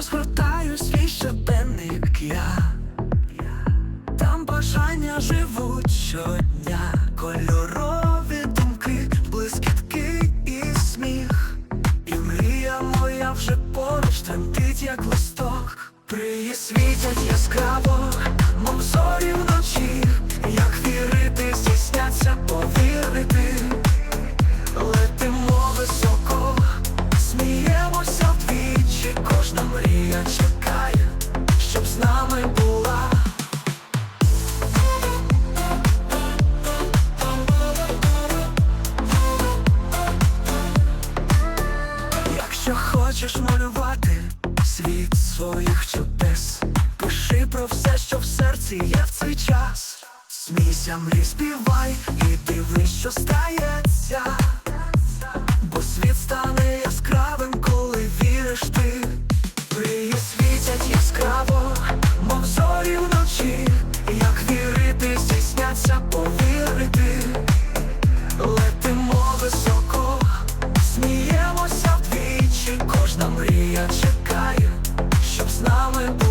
розгортаю свій щоденник я. Там бажання живуть щодня, кольорові думки, блискітки і сміх. І мрія моя вже поруч тремтить, як листок. Приї світять яскраво, мрія чекає, щоб з нами була. Якщо хочеш малювати світ своїх чудес, пиши про все, що в серці є в цей час. Смійся, мрій, співай і дивись, що стає. Я чекаю, щоб з нами.